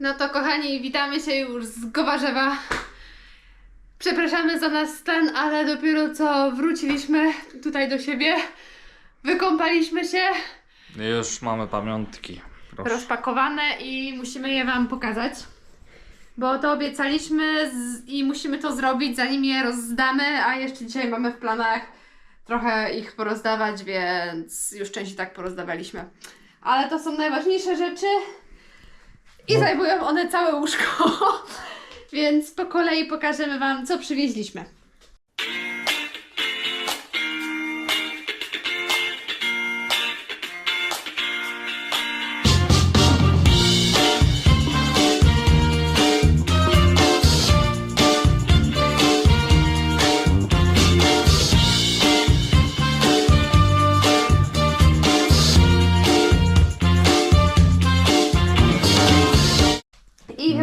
No to kochani, witamy się już z Gowarzewa. Przepraszamy za nasz stan, ale dopiero co wróciliśmy tutaj do siebie. Wykąpaliśmy się, Już mamy pamiątki. Proszę. rozpakowane i musimy je Wam pokazać. Bo to obiecaliśmy z... i musimy to zrobić zanim je rozdamy, a jeszcze dzisiaj mamy w planach trochę ich porozdawać, więc już część i tak porozdawaliśmy. Ale to są najważniejsze rzeczy i No. zajmują one całe łóżko. więc po kolei pokażemy Wam, co przywieźliśmy.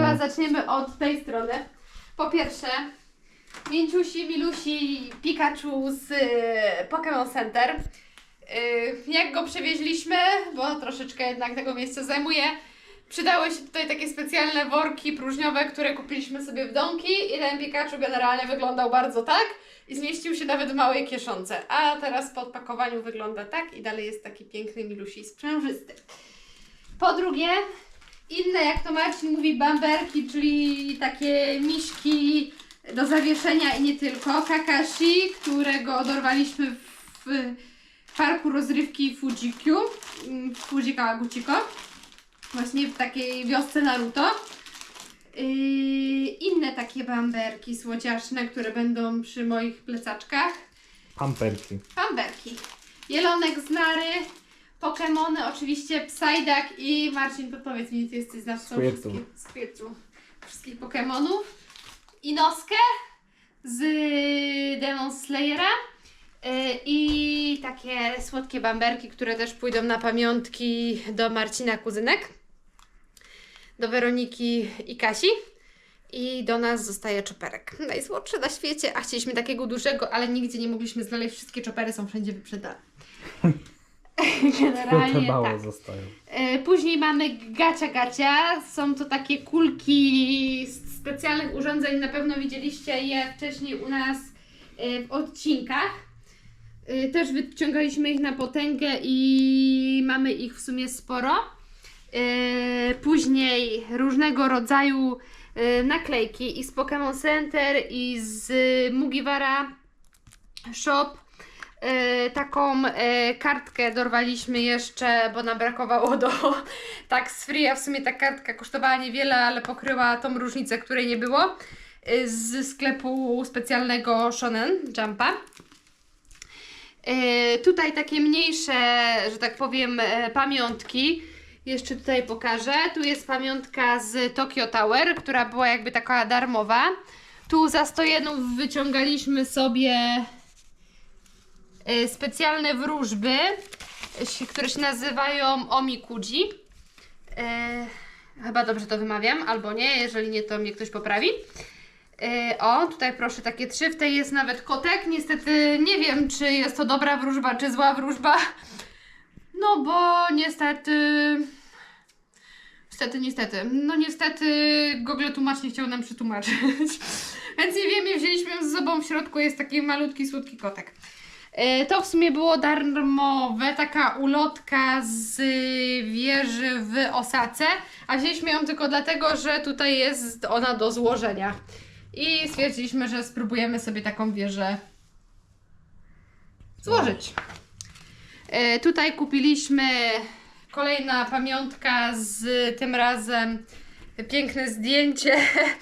Chyba zaczniemy od tej strony. Po pierwsze, Mięciusi, Milusi, Pikachu z y, Pokémon Center. Y, jak go przewieźliśmy, bo troszeczkę jednak tego miejsca zajmuje, przydały się tutaj takie specjalne worki próżniowe, które kupiliśmy sobie w domki i ten Pikachu generalnie wyglądał bardzo tak i zmieścił się nawet w małej kieszonce. A teraz po odpakowaniu wygląda tak i dalej jest taki piękny Milusi sprzężysty. Po drugie, inne, jak to Marcin mówi, bamberki, czyli takie miśki do zawieszenia i nie tylko. Kakashi, którego dorwaliśmy w parku rozrywki Fujiku, mm, Fujika Guchiko, właśnie w takiej wiosce Naruto. Yy, inne takie bamberki słodziaszne, które będą przy moich plecaczkach. Pamperki. Bamberki. Jelonek z Nary, Pokemony, oczywiście Psyduck i Marcin, podpowiedz mi, ty jesteś znawcą Squirtle. wszystkich, Squirtle, wszystkich Pokemonów. I Noskę z Demon Slayera. Yy, I takie słodkie bamberki, które też pójdą na pamiątki do Marcina Kuzynek, do Weroniki i Kasi. I do nas zostaje czoperek. Najsłodszy na świecie, a chcieliśmy takiego dużego, ale nigdzie nie mogliśmy znaleźć. Wszystkie czopery są wszędzie wyprzedane. Generalnie małe tak. zostają. E, Później mamy gacia gacia. Są to takie kulki z specjalnych urządzeń. Na pewno widzieliście je wcześniej u nas e, w odcinkach. E, Też wyciągaliśmy ich na potęgę i mamy ich w sumie sporo. Później różnego rodzaju naklejki i z Pokémon Center i z Mugiwara Shop. E, taką e, kartkę dorwaliśmy jeszcze, bo nam brakowało do tax free, a w sumie ta kartka kosztowała niewiele, ale pokryła tą różnicę, której nie było. E, z sklepu specjalnego Shonen Jumpa. Tutaj takie mniejsze, że tak powiem, pamiątki. Jeszcze tutaj pokażę. Tu jest pamiątka z Tokyo Tower, która była jakby taka darmowa. Tu za 100 jenów wyciągaliśmy sobie specjalne wróżby, e, które się nazywają omikuji. E, chyba dobrze to wymawiam, albo nie, jeżeli nie, to mnie ktoś poprawi. O, tutaj proszę, takie trzy. W tej jest nawet kotek. Niestety nie wiem, czy jest to dobra wróżba, czy zła wróżba. No bo niestety. Niestety, niestety. No niestety Google tłumacz nie chciał nam przetłumaczyć. Więc nie wiemy, wzięliśmy ją z sobą. W środku jest taki malutki, słodki kotek. E, To w sumie było darmowe, taka ulotka z wieży w Osace, a wzięliśmy ją tylko dlatego, że tutaj jest ona do złożenia. I stwierdziliśmy, że spróbujemy sobie taką wieżę złożyć. E, Tutaj kupiliśmy kolejna pamiątka z tym razem piękne zdjęcie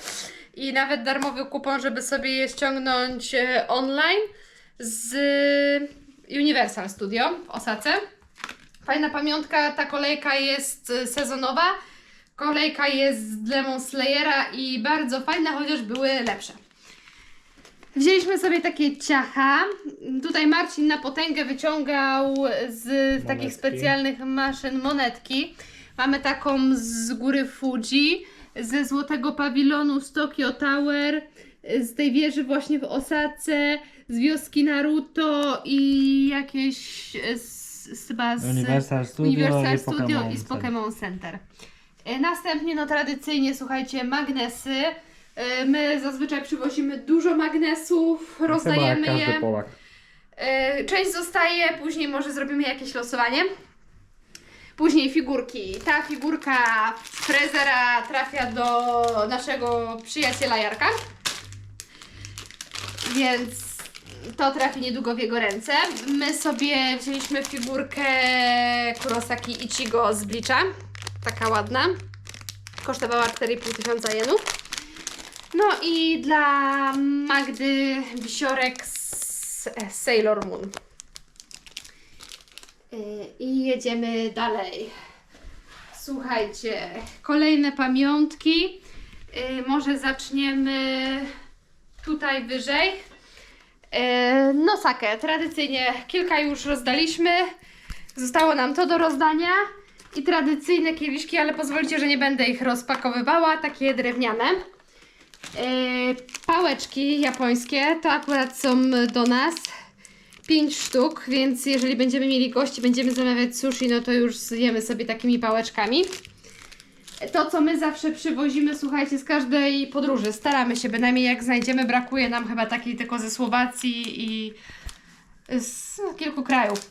i nawet darmowy kupon, żeby sobie je ściągnąć e, online z Universal Studio w Osace. Fajna pamiątka, ta kolejka jest e, sezonowa. Kolejka jest z Demon Slayera i bardzo fajna, chociaż były lepsze. Wzięliśmy sobie takie ciacha. Tutaj Marcin na potęgę wyciągał z takich Monetki. specjalnych maszyn monetki. Mamy taką z góry Fuji, ze złotego pawilonu z Tokyo Tower, z tej wieży właśnie w Osace, z wioski Naruto i jakieś e, z, chyba z Universal Studio Universal i Studio i z. Pokémon Center. E, Następnie, no tradycyjnie, słuchajcie, magnesy. E, My zazwyczaj przywozimy dużo magnesów, jak rozdajemy je. Polak. Część zostaje, później może zrobimy jakieś losowanie. Później figurki. Ta figurka Frezera trafia do naszego przyjaciela Jarka. Więc to trafi niedługo w jego ręce. My sobie wzięliśmy figurkę Kurosaki Ichigo z Blicza. Taka ładna. Kosztowała 4,5 tysiąca jenów. No i dla Magdy wisiorek z Sailor Moon. Y, I jedziemy dalej. Słuchajcie, kolejne pamiątki. Y, Może zaczniemy tutaj wyżej. Y, Nosakę. Tradycyjnie kilka już rozdaliśmy. Zostało nam to do rozdania. I tradycyjne kieliszki, ale pozwólcie, że nie będę ich rozpakowywała. Takie drewniane. Yy, pałeczki japońskie to akurat są do nas 5 sztuk, więc jeżeli będziemy mieli gości, będziemy zamawiać sushi, no to już zjemy sobie takimi pałeczkami. To, co my zawsze przywozimy, słuchajcie, z każdej podróży, staramy się, bynajmniej jak znajdziemy, brakuje nam chyba takiej tylko ze Słowacji i z kilku krajów.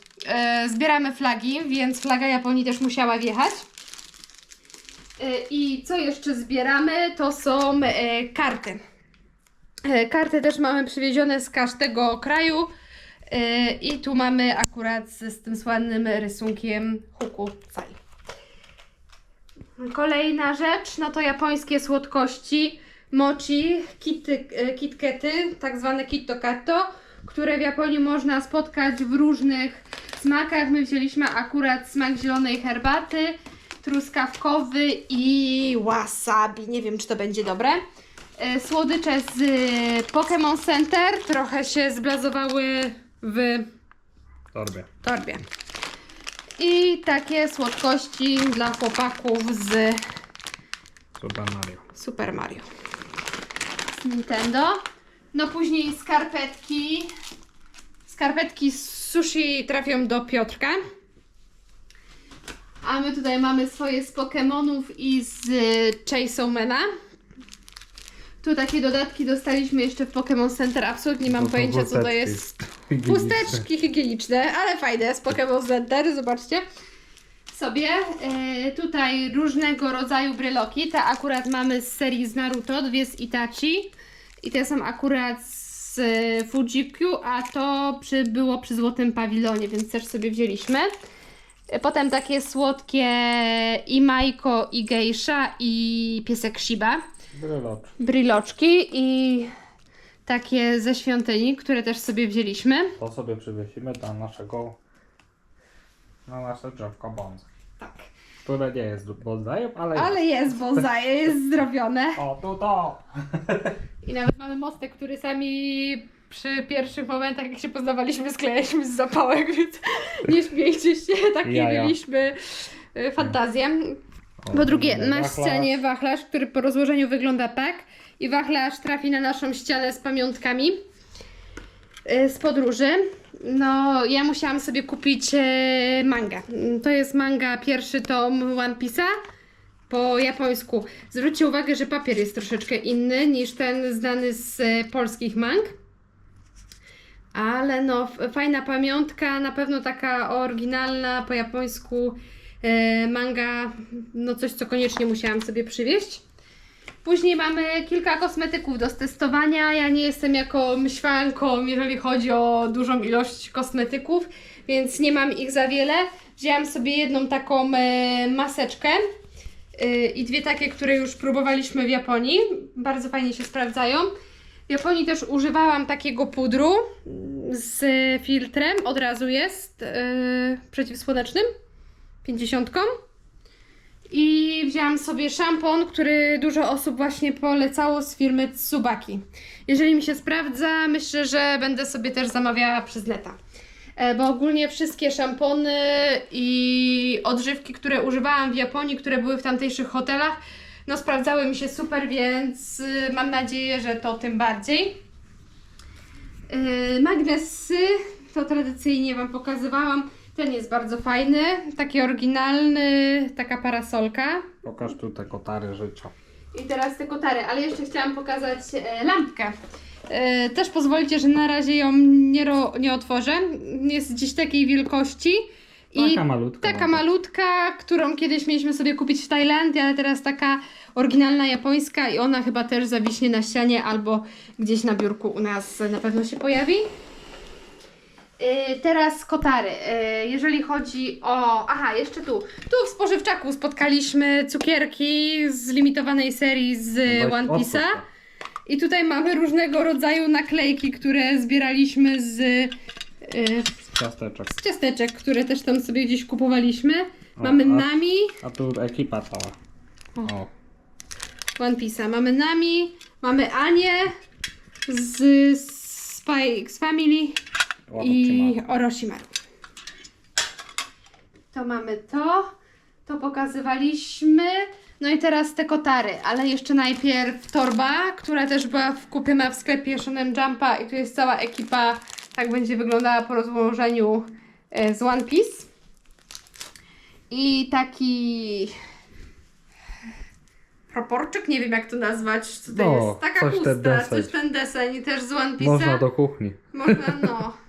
Yy, zbieramy flagi, więc flaga Japonii też musiała wjechać. E, I co jeszcze zbieramy, to są e, karty. E, Karty też mamy przywiezione z każdego kraju. E, I tu mamy akurat z, tym słynnym rysunkiem Huku Sai. Kolejna rzecz, no to japońskie słodkości, mochi, kity, e, kitkety, tak zwane kittokato, które w Japonii można spotkać w różnych smakach. My wzięliśmy akurat smak zielonej herbaty, truskawkowy i wasabi. Nie wiem, czy to będzie dobre. E, Słodycze z e, Pokémon Center trochę się zblazowały w Torbie. torbie. I takie słodkości dla chłopaków z Super Mario. Super Mario. Z Nintendo. No później skarpetki. Skarpetki z sushi trafią do Piotrka. A my tutaj mamy swoje z Pokémonów i z Chase'omana. Tu takie dodatki dostaliśmy jeszcze w Pokémon Center. Absolutnie nie mam są pojęcia co to jest. Higieniczne. Chusteczki higieniczne, ale fajne z Pokémon Center, zobaczcie sobie. E, tutaj różnego rodzaju bryloki. Te akurat mamy z serii z Naruto, dwie z Itachi. I te są akurat z e, Fujiku, a to przy, było przy Złotym Pawilonie, więc też sobie wzięliśmy. E, Potem takie słodkie i Majko, i Geisha, i piesek Shiba. Brylocz. Bryloczki i takie ze świątyni, które też sobie wzięliśmy. To sobie przywiesimy do naszego na nasze drzewko bonsai. Tak. Które nie jest bonsajem, ale, Ale jest bonsai, jest zdrowione. O, tu to! I nawet mamy mostek, który sami przy pierwszych momentach, jak się poznawaliśmy, sklejaliśmy z zapałek, więc nie śmiejcie się, takie Jaja. mieliśmy y, fantazję. O, Po drugie, na ścianie wachlarz, który po rozłożeniu wygląda tak i wachlarz trafi na naszą ścianę z pamiątkami y, z podróży. No, ja musiałam sobie kupić e, manga. To jest manga, pierwszy tom One Piece'a po japońsku. Zwróćcie uwagę, że papier jest troszeczkę inny niż ten znany z e, polskich mang. Ale no, fajna pamiątka, na pewno taka oryginalna po japońsku e, manga, no coś, co koniecznie musiałam sobie przywieźć. Później mamy kilka kosmetyków do testowania. Ja nie jestem jaką świanką, jeżeli chodzi o dużą ilość kosmetyków, więc nie mam ich za wiele. Wzięłam sobie jedną taką e, maseczkę e, i dwie takie, które już próbowaliśmy w Japonii. Bardzo fajnie się sprawdzają. W Japonii też używałam takiego pudru z filtrem, od razu jest e, przeciwsłonecznym, 50. I wzięłam sobie szampon, który dużo osób właśnie polecało z firmy Tsubaki. Jeżeli mi się sprawdza, myślę, że będę sobie też zamawiała przez leta. E, Bo ogólnie wszystkie szampony i odżywki, które używałam w Japonii, które były w tamtejszych hotelach, no sprawdzały mi się super, więc y, mam nadzieję, że to tym bardziej. Yy, Magnesy, to tradycyjnie Wam pokazywałam. Ten jest bardzo fajny, taki oryginalny, taka parasolka. Pokaż tu te kotary życia. I teraz te kotary, ale jeszcze chciałam pokazać e, lampkę. E, też pozwolicie, że na razie ją nie, ro, nie otworzę. Jest gdzieś takiej wielkości. Taka malutka Taka malutka, którą kiedyś mieliśmy sobie kupić w Tajlandii, ale teraz taka oryginalna japońska i ona chyba też zawiśnie na ścianie albo gdzieś na biurku u nas na pewno się pojawi. Yy, teraz kotary. Yy, jeżeli chodzi o. Aha, jeszcze tu. Tu w spożywczaku spotkaliśmy cukierki z limitowanej serii z Weź One otwórz Piece'a. to. I tutaj mamy różnego rodzaju naklejki, które zbieraliśmy z, yy, Ciasteczek. z ciasteczek, które też tam sobie gdzieś kupowaliśmy. Mamy a- Nami, A tu ekipa cała. O. One Piece'a. Mamy Nami, mamy Anię z Spy X Family i Orochimaru. To mamy to, to pokazywaliśmy. No i teraz te kotary, ale jeszcze najpierw torba, która też była kupiona w sklepie Shonen Jumpa i tu jest cała ekipa, tak będzie wyglądała po rozłożeniu e, z One Piece. I taki proporczyk, nie wiem jak to nazwać, co to No, jest, taka coś ten chusta, coś deseń. ten deseń też z One Piece'a. Można do kuchni. Można, no.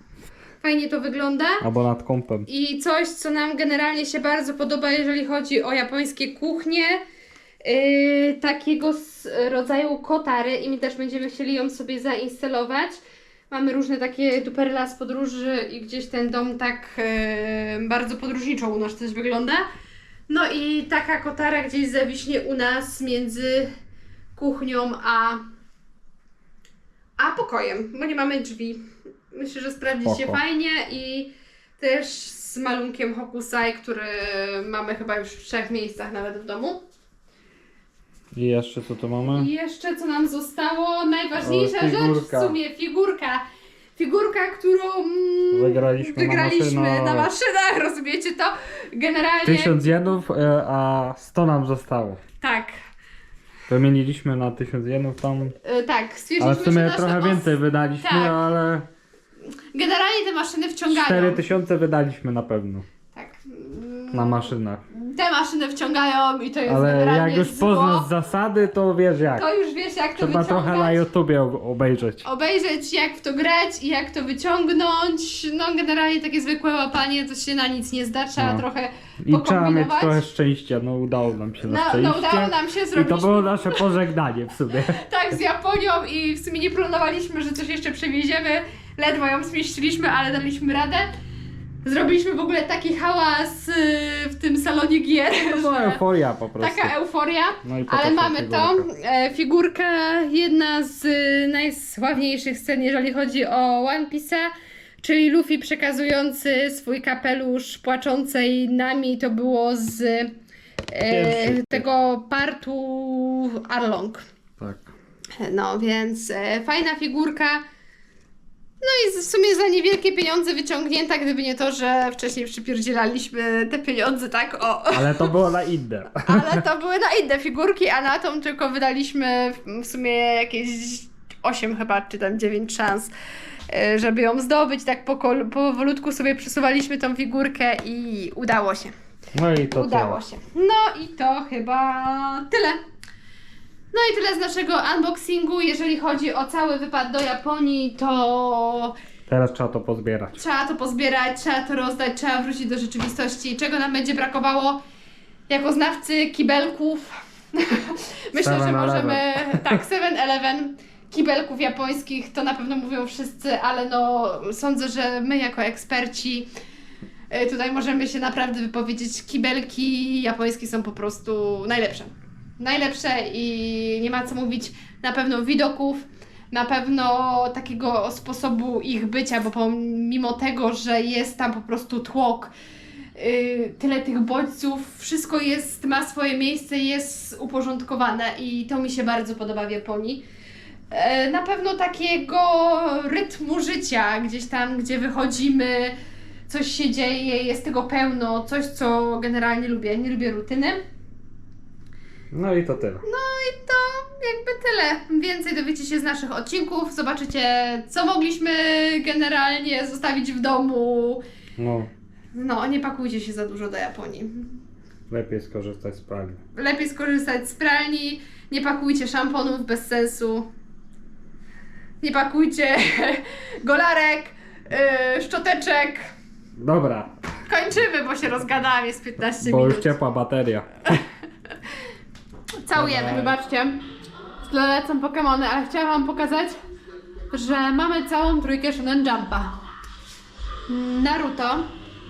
Fajnie to wygląda. Albo nad kąpem. I coś, co nam generalnie się bardzo podoba, jeżeli chodzi o japońskie kuchnie, yy, takiego rodzaju kotary i my też będziemy chcieli ją sobie zainstalować. Mamy różne takie duperla z podróży i gdzieś ten dom tak yy, bardzo podróżniczo u nas też wygląda. No i taka kotara gdzieś zawiśnie u nas między kuchnią a, a pokojem, bo nie mamy drzwi. Myślę, że sprawdzi się fajnie i też z malunkiem Hokusai, który mamy chyba już w trzech miejscach nawet w domu. I jeszcze co tu mamy? I jeszcze co nam zostało, najważniejsza O, rzecz w sumie, figurka. Figurka, którą mm, Wygraliśmy na wygraliśmy maszynach. na maszynach, rozumiecie to? Generalnie 1000 jenów, e, a 100 nam zostało. tak. Wymieniliśmy na 1000 jenów tam. Y, tak, stwierdziliśmy, Ale w sumie trochę więcej wydaliśmy, Tak. ale Generalnie te maszyny wciągają. 4000 wydaliśmy na pewno. Tak. Mm, Na maszynach. Te maszyny wciągają i to jest Ale generalnie jak już zło. poznasz zasady, to wiesz jak. To już wiesz jak to Trzeba trochę na. YouTubie obejrzeć. Obejrzeć jak w to grać i jak to wyciągnąć. No generalnie takie zwykłe łapanie to się na nic nie zda, trzeba No. trochę I trzeba mieć pokombinować. trochę szczęścia. No udało nam się na No, szczęście. no udało nam się I zrobić to było nasze pożegnanie w sumie. tak z Japonią i w sumie nie planowaliśmy, że coś jeszcze przewieziemy. Ledwo ją zmieściliśmy, ale daliśmy radę. Zrobiliśmy w ogóle taki hałas yy, w tym salonie gier, To była że euforia po prostu. taka euforia. No i po Ale to ta mamy to. figurka. E, jedna z y, najsławniejszych scen, jeżeli chodzi o One Piece'a, czyli Luffy przekazujący swój kapelusz płaczącej Nami. To było z e, Pierwszy. tego partu Arlong. Tak. No więc e, fajna figurka. No i w sumie za niewielkie pieniądze wyciągnięta, gdyby nie to, że wcześniej przypierdzielaliśmy te pieniądze, tak? O, Ale to było na inne. ale to były na inne figurki, a na tą tylko wydaliśmy w- sumie jakieś 8 chyba, czy tam 9 szans, e, żeby ją zdobyć. Tak powolutku sobie przesuwaliśmy tą figurkę i udało się. No i to udało tyle. się. No i to chyba tyle. No i tyle z naszego unboxingu. Jeżeli chodzi o cały wypad do Japonii, to Teraz trzeba to pozbierać. Trzeba to pozbierać, trzeba to rozdać, trzeba wrócić do rzeczywistości. Czego nam będzie brakowało jako znawcy kibelków? Myślę, że 7-Eleven. możemy. Tak, 7-Eleven. Kibelków japońskich to na pewno mówią wszyscy, ale no sądzę, że my jako eksperci y, tutaj możemy się naprawdę wypowiedzieć. Kibelki japońskie są po prostu najlepsze. Najlepsze i nie ma co mówić na pewno widoków, na pewno takiego sposobu ich bycia, bo pomimo tego, że jest tam po prostu tłok, yy, tyle tych bodźców, wszystko jest, ma swoje miejsce, jest uporządkowane i to mi się bardzo podoba w Japonii. E, Na pewno takiego rytmu życia, gdzieś tam, gdzie wychodzimy, coś się dzieje, jest tego pełno, coś co generalnie lubię. Nie lubię rutyny. No i to tyle. No i to jakby tyle. Więcej dowiecie się z naszych odcinków, zobaczycie co mogliśmy generalnie zostawić w domu. No. No, nie pakujcie się za dużo do Japonii. Lepiej skorzystać z pralni. Lepiej skorzystać z pralni, nie pakujcie szamponów bez sensu. Nie pakujcie golarek, yy, szczoteczek. Dobra, Kończymy, bo się rozgadałam, jest 15 bo minut. już ciepła bateria. Całujemy. Wybaczcie, lecą Pokemony, ale chciałam Wam pokazać, że mamy całą trójkę Shonen Jumpa. Naruto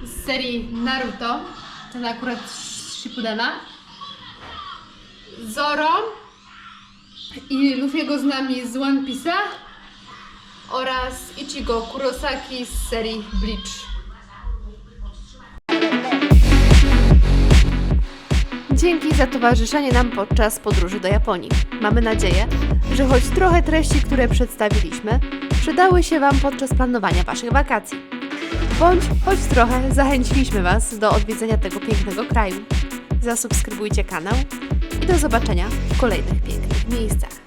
z serii Naruto, ten akurat Shippudena, Zoro i Luffy'ego z nami z One Piece'a oraz Ichigo Kurosaki z serii Bleach. Dzięki za towarzyszenie nam podczas podróży do Japonii. Mamy nadzieję, że choć trochę treści, które przedstawiliśmy, przydały się Wam podczas planowania Waszych wakacji. Bądź choć trochę zachęciliśmy Was do odwiedzenia tego pięknego kraju. Zasubskrybujcie kanał i do zobaczenia w kolejnych pięknych miejscach.